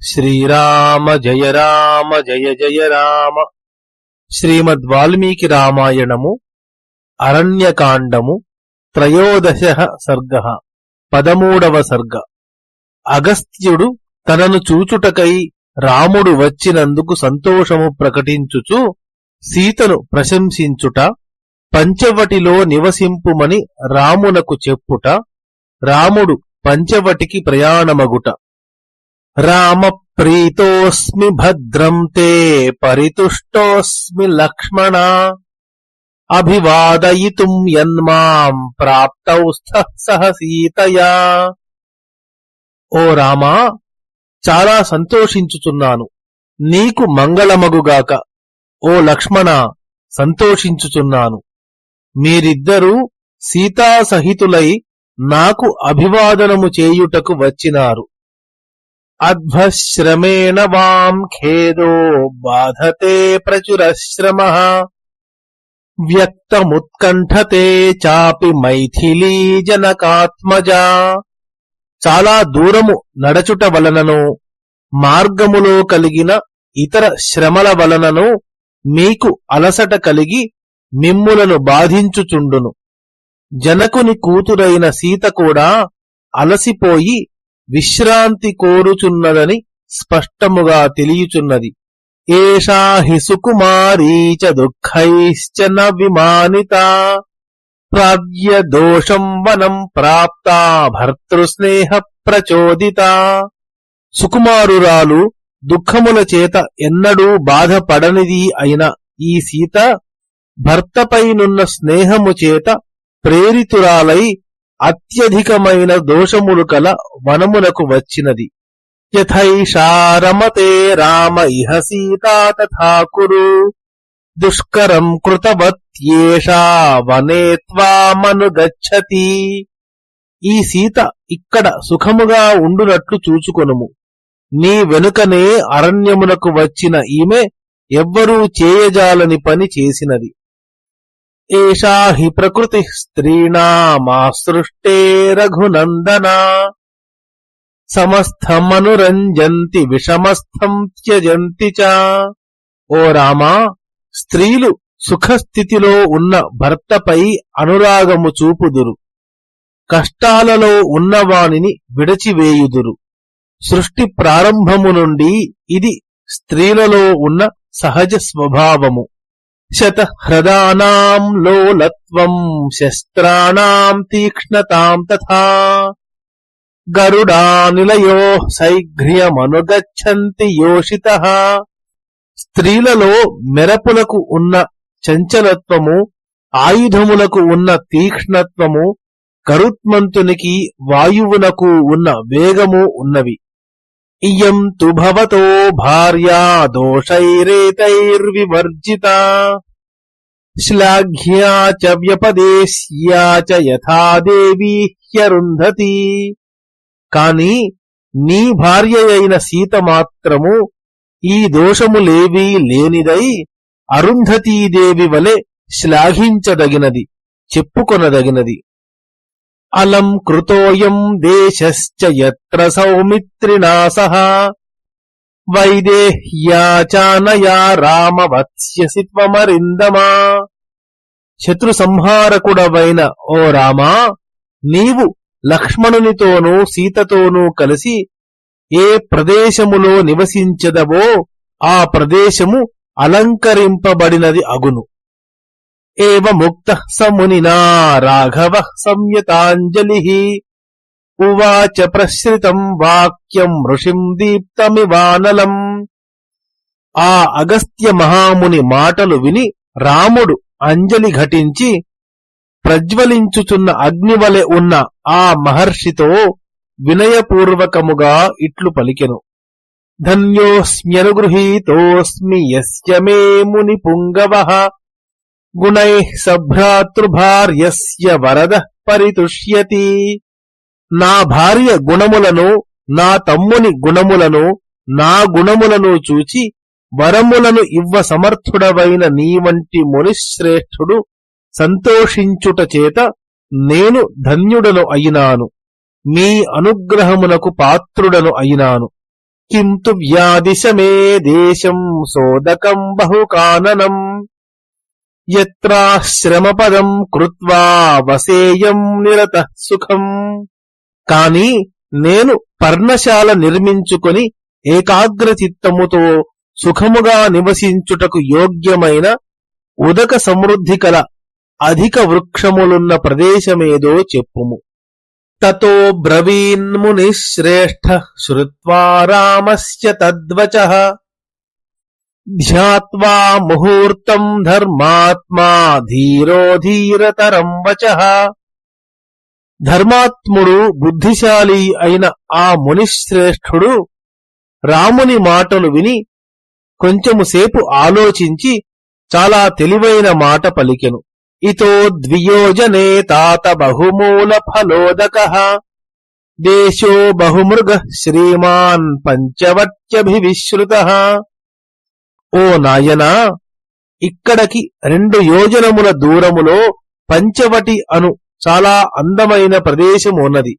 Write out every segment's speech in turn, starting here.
శ్రీరామ జయ రామ జయ జయ రామ. శ్రీమద్ వాల్మీకి రామాయణము అరణ్యకాండము త్రయోదశ సర్గ పదమూడవ సర్గ. అగస్త్యుడు తనను చూచుటకై రాముడు వచ్చినందుకు సంతోషము ప్రకటించుచు సీతను ప్రశంసించుట పంచవటిలో నివసింపుమని రామునకు చెప్పుట రాముడు పంచవటికి ప్రయాణమగుట. రామ ప్రీతోస్మి భద్రం తే పరితుష్టోస్మి లక్ష్మణ. అభివాదయితుం యన్మాం ప్రాప్తౌ సహ సీతయా ఓ రామా చాలా సంతోషించుచున్నాను. నీకు మంగళమగుగాక. ఓ లక్ష్మణ సంతోషించుచున్నాను. మీరిద్దరూ సీతాసహితులై నాకు అభివాదనము చేయుటకు వచ్చినారు. అధ్వశ్రమేణ వాం ఖేదో బాధతే ప్రచురశ్రమ. వ్యక్తముత్కంఠతే చాపి మైథిలీ జనకాత్మజా. చాలా దూరము నడచుట వలనను మార్గములో కలిగిన ఇతర శ్రమల వలనను మీకు అలసట కలిగి మిమ్ములను బాధించుచుండును. జనకుని కూతురైన సీత కూడా అలసిపోయి విశ్రాంతి కోరుచున్నదని స్పష్టముగా తెలియచున్నది. ఏషా హి సుకుమారీ చ దుఃఖైశ్చ న విమానిత. ప్రాగ్య దోషం వనం ప్రాప్తా భర్తృస్నేహ ప్రచోదిత. సుకుమారురాలు దుఃఖముల చేత ఎన్నడూ బాధపడనిది అయిన ఈ సీత భర్తపైనున్న స్నేహము చేత ప్రేరితురాలై అత్యధికమైన దోషములు కల వనమునకు వచ్చినది. యథైషారమతే రామ ఇహ సీతా తథా కురు దుష్కరం కృతవత్యేషా వనే త్వామనుగచ్చతి ఈ సీత ఇక్కడ సుఖముగా ఉండునట్లు చూచుకొనుము. నీ వెనుకనే అరణ్యమునకు వచ్చిన ఈమె ఎవ్వరూ చేయజాలని పని చేసినది. ఏషా హి ప్రకృతి స్త్రీణామాసృష్టే రఘునందనా సమస్తమనురంజంతి విషమస్థం త్యజంతి చ ఓ రామా స్త్రీలు సుఖస్థితిలో ఉన్న భర్తపై అనురాగము చూపుదురు. కష్టాలలో ఉన్నవానిని విడచివేయుదురు. సృష్టి ప్రారంభము నుండి ఇది స్త్రీలలో ఉన్న సహజ స్వభావము. శతహ్రదానాం లోలత్వం శస్త్రాణాం తీక్ష్ణతాం తథా. గరుడానిలయో శైఘ్ర్యమనుగచ్చంతి యోషిత. స్త్రీలలో మెరపులకు ఉన్న చంచలత్వము ఆయుధములకు ఉన్న తీక్ష్ణత్వము కరుత్మంతునికి వాయువునకు ఉన్న వేగము ఉన్నవి. ఇయం తు భవతో భార్యా దోషైరేతైర్వివర్జిత. శ్లాఘ్యా చ వ్యపదేశ్యా చ యథా దేవీ హ్యరుంధతి. కాని నీ భార్య అయిన సీత మాత్రము ఈ దోషములేవీ లేనిదై అరుంధతీదేవి వలె శ్లాఘించదగినది చెప్పుకొనదగినది. అలం కృతోయం దేశశ్చ యత్ర సౌమిత్రిణా సహ. వైదేహ్యాచానయా రామవత్స్యసి త్వమరిందమా. శత్రు సంహారకుడవైన ఓ రామా నీవు లక్ష్మణునితోనూ సీతతోనూ కలిసి ఏ ప్రదేశములో నివసించదవో ఆ ప్రదేశము అలంకరింపబడినది అగును. ఏముక్త సమునినా రాఘవ సంయతాంజలి ఉవాచ ప్రశ్రితం వాక్యం ఋషిం దీప్తమివానలం ఆ అగస్త్య మహాముని మాటలు విని రాముడు అంజలి ఘటించి ప్రజ్వలించుచున్న అగ్నివలె ఉన్న ఆ మహర్షితో వినయపూర్వకముగా ఇట్లు పలికెను. ధన్యోస్మ్యనుగృహీతోస్మి యస్య మే ముని పుంగవ। గుణై సభ్రాతృభార్యస్య వరద పరితుష్యతి. నా భార్య గుణములను నా తమ్ముని గుణములను నా గుణములను చూచి వరములను ఇవ్వ సమర్థుడవైన నీ వంటి మునిశ్రేష్ఠుడు సంతోషించుట చేత నేను ధన్యుడను అయినాను. మీ అనుగ్రహమునకు పాత్రుడను అయినాను. కింతు వ్యాదిశమే దేశం సోదకం బహుకాననం. యత్రాశ్రమపదం కృత్వా వసేయం నిరత సుఖం. కాని నేను పర్ణశాల నిర్మించుకొని ఏకాగ్రచిత్తముతో సుఖముగా నివసించుటకు యోగ్యమైన ఉదక సమృద్ధి కల అధిక వృక్షములున్న ప్రదేశమేదో చెప్పుము. తతో బ్రవీన్ముని శ్రేష్ఠ శ్రుత్వా రామస్య తద్వచ. ధ్యాత్వా ముహూర్తం ధర్మాత్మా ధీరో ధీరతరం వచ ధర్మాత్ముడు బుద్ధిశాలి అయిన ఆ మునిశ్రేష్ఠుడు రాముని మాటలు విని కొంచెము సేపు ఆలోచించి చాలా తెలివైన మాట పలికెను. ఇతో ద్వియోజనే తాత బహుమూల ఫలోదక। దేశో బహుమృగ శ్రీమాన్ పంచవత్యభివిశ్రుత ఓ నాయనా ఇక్కడికి రెండు యోజనముల దూరములో పంచవటి అను చాలా అందమైన ప్రదేశమున్నది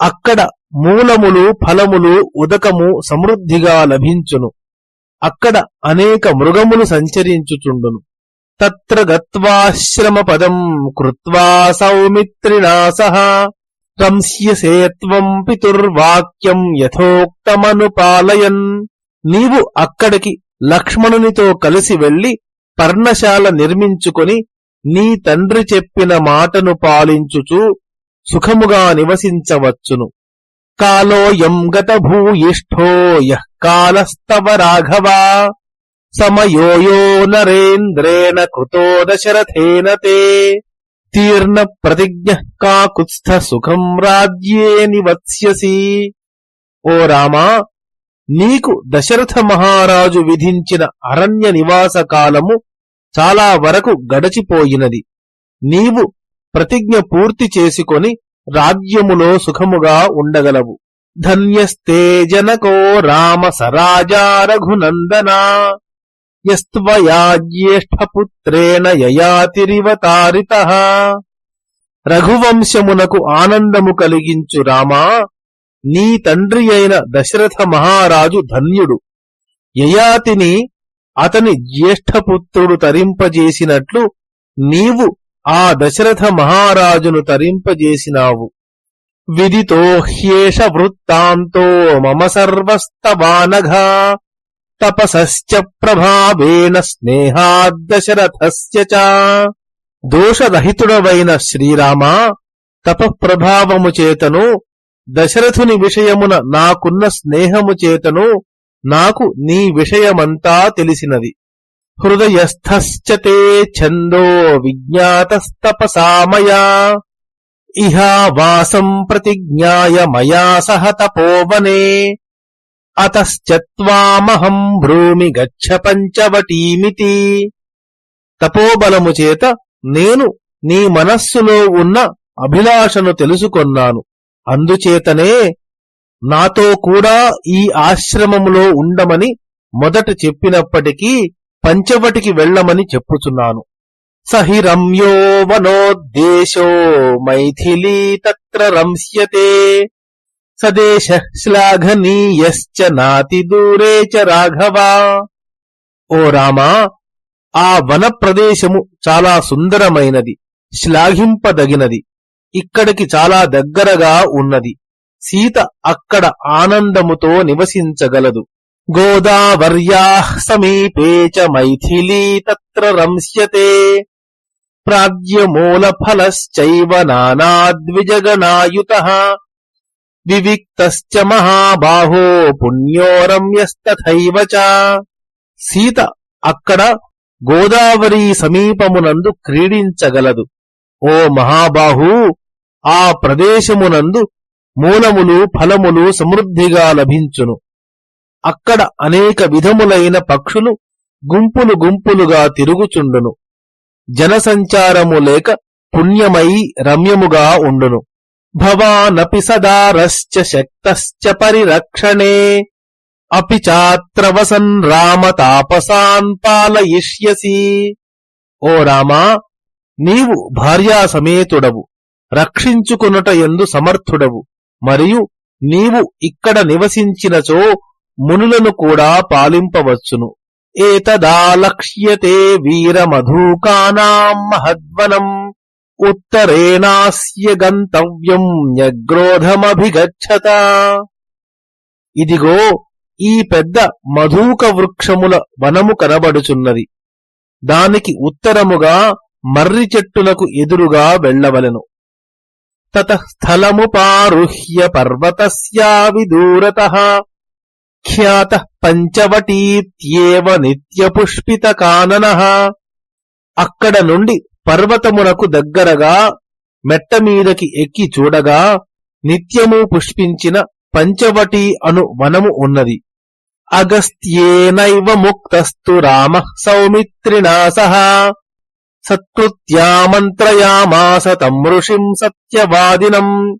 అక్కడ మూలములు ఫలములు ఉదకము సమృద్ధిగా లభించును. అక్కడ అనేక మృగములు సంచరించుచుండును. తత్ర గత్వాశ్రమ పదం కృత్వా సౌమిత్రిణా సహ రంస్యసేత్వం పితుర్వాక్యం యథోక్తమనుపాలయన్. నీవు అక్కడికి లక్ష్మణునితో కలిసి వెళ్ళి పర్ణశాల నిర్మించుకొని నీ తండ్రి చెప్పిన మాటను పాలించుచు సుఖముగా నివసించవచ్చును. కాలోయం గత భూయిష్ఠో యః కాలస్తవ రాఘవా సమయోయో నరేంద్రేణ కృతో దశరథేన తే తీర్ణ ప్రతిజ్ఞ కాకుత్స్థ సుఖం రాజ్యే నివత్స్యసి ఓ రామా నీకు దశరథ మహారాజు విధించిన అరణ్య నివాస కాలము చాలా వరకు గడచిపోయినది. నీవు ప్రతిజ్ఞ పూర్తి చేసుకొని రాజ్యములో సుఖముగా ఉండగలవు. ధన్యస్తే జనకో రామ సరాజా రఘునందనా యస్త్వయా జ్యేష్ఠపుత్రేణ యయాతిరివతారిత. రఘువంశమునకు ఆనందము కలిగించు రామా నీ తండ్రి అయిన దశరథ మహారాజు ధన్యుడు. యయాతిని అతని జ్యేష్ఠపుత్రుడు తరింపజేసినట్లు నీవు ఆ దశరథ మహారాజును తరింపజేసినావు. విదితో హ్యేష వృత్తాంతో మమ సర్వస్తవానఘా తపసశ్చ ప్రభావేణ స్నేహాద్దశరథస్య చ. దోషరహితుడవైన శ్రీరామా తపఃప్రభావము చేతను దశరథుని విషయమున నాకున్న స్నేహము చేతను నాకు నీ విషయమంతా తెలిసినది. హృదయస్థశ్చతే ఛందో విజ్ఞాతస్తపసామయా. ఇహా వాసం ప్రతిజ్ఞాయ మయా సహ తపోవనే. అతశ్చత్వామహం భ్రూమి గచ్చ పంచవటీమితి. తపోబలము చేత నేను నీ మనస్సులో ఉన్న అభిలాషను తెలుసుకొన్నాను. అందుచేతనే నాతో కూడా ఈ ఆశ్రమములో ఉండమని మొదట చెప్పినప్పటికీ పంచవటికి వెళ్ళమని చెప్పుచున్నాను. సహి రమ్యో వనోద్దేశో మైథిలీ తత్ర రంస్యతే సదేశ శ్లాఘనీయశ్చ నాతి దూరే చ రాఘవా. ఓ రామా ఆ వన ప్రదేశము చాలా సుందరమైనది శ్లాఘింపదగినది. ఇక్కడికి చాలా దగ్గరగా ఉన్నది. సీత అక్కడ ఆనందముతో నివసించగలదు. గోదావర్యా సమీపే చ మైథిలీ తత్ర రంస్యతే ప్రాజ్యమూలఫలశ్చైవ నానాద్విజగణాయుత. వివిక్తశ్చ మహాబాహో పుణ్యో రమ్యస్తథైవ చ. సీత అక్కడ గోదావరి సమీపమునందు క్రీడించగలదు. ఓ మహాబాహు ఆ ప్రదేశమునందు మూలములు ఫలములు సమృద్ధిగా లభించును. అక్కడ అనేక విధములైన పక్షులు గుంపులు గుంపులుగా తిరుగుచుండును. జనసంచారము లేక పుణ్యమై రమ్యముగా ఉండును. భవానపి సదారశ్చ శక్తశ్చ పరిరక్షణే. అపి చాత్రవసన్ రామ తాపసాన్ పాలయిష్యసి. ఓ రామా నీవు భార్యా సమేతుడవు రక్షించుకునుట ఎందు సమర్థుడవు. మరియు నీవు ఇక్కడ నివసించినచో మునులను కూడా పాలింపవచ్చును. ఏతదాలక్ష్యతే వీరమధూకానాం మహద్వనం. ఉత్తరేణాస్య గంతవ్యం న్యగ్రోధమభిగచ్చత. ఇదిగో ఈ పెద్ద మధూక వృక్షముల వనము కనబడుచున్నది. దానికి ఉత్తరముగా మర్రి చెట్టులకు ఎదురుగా వెళ్ళవలెను. తత స్థలముపారుహ్య పర్వతస్యా ఖ్యాత పంచవటీత్యేవ నిత్యపుష్పిత కానన అక్కడ నుండి పర్వతమునకు దగ్గరగా మెట్టమీదకి ఎక్కి చూడగా నిత్యము పుష్పించిన పంచవటి అను వనము ఉన్నది. అగస్త్యేనైవ ముక్తస్తు రామ సౌమిత్రిణా సహ సత్కృత్యామంత్రయామాస తమృషిం సత్యవాదినం.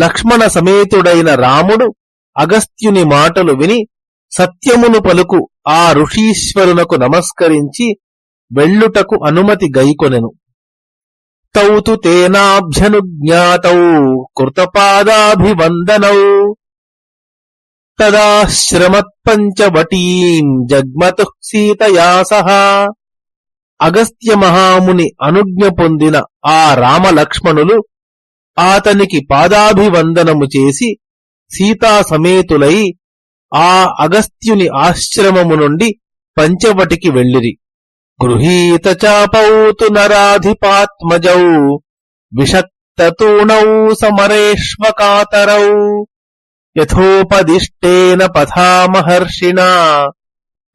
లక్ష్మణ సమేతుడైన రాముడు అగస్త్యుని మాటలు విని సత్యమును పలుకు ఆ ఋషీశ్వరునకు నమస్కరించి వెళ్ళుటకు అనుమతి గైకొనెను. తౌతు తేనాభ్యనుజ్ఞాతౌ కృతపాదాభివందనౌ. తదాశ్రమత్పంచవటీం జగ్మతు సీతయా సహా అగస్త్య మహాముని అనుజ్ఞ పొందిన ఆ రామలక్ష్మణులు ఆతనికి పాదాభివందనము చేసి సీతా సమేతులై ఆ అగస్త్యుని ఆశ్రమము నుండి పంచవటికి వెళ్ళిరి. గృహీత చాపౌతు నరాధిపాత్మజౌ విషక్తూణౌ సమరేష్వకాతరౌ యథోపదిష్టేన పథామహర్షిణా.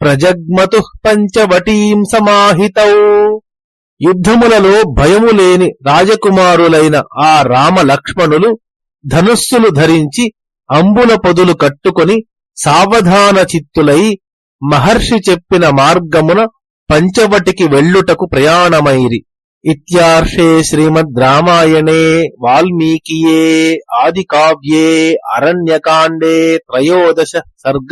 ప్రజగ్మతు పంచవటీం సమాహితౌ. యుద్ధములలో భయము లేని రాజకుమారులైన ఆ రామ లక్ష్మణులు ధనుస్సులు ధరించి అంబుల పొదులు కట్టుకొని సావధాన చిత్తులై మహర్షి చెప్పిన మార్గమున పంచవటికి వెళ్ళుటకు ప్రయాణమైరి. ఇత్యార్షే శ్రీమద్ రామాయణే వాల్మీకియే ఆది కావ్యే అరణ్యకాండే త్రయోదశ సర్గ.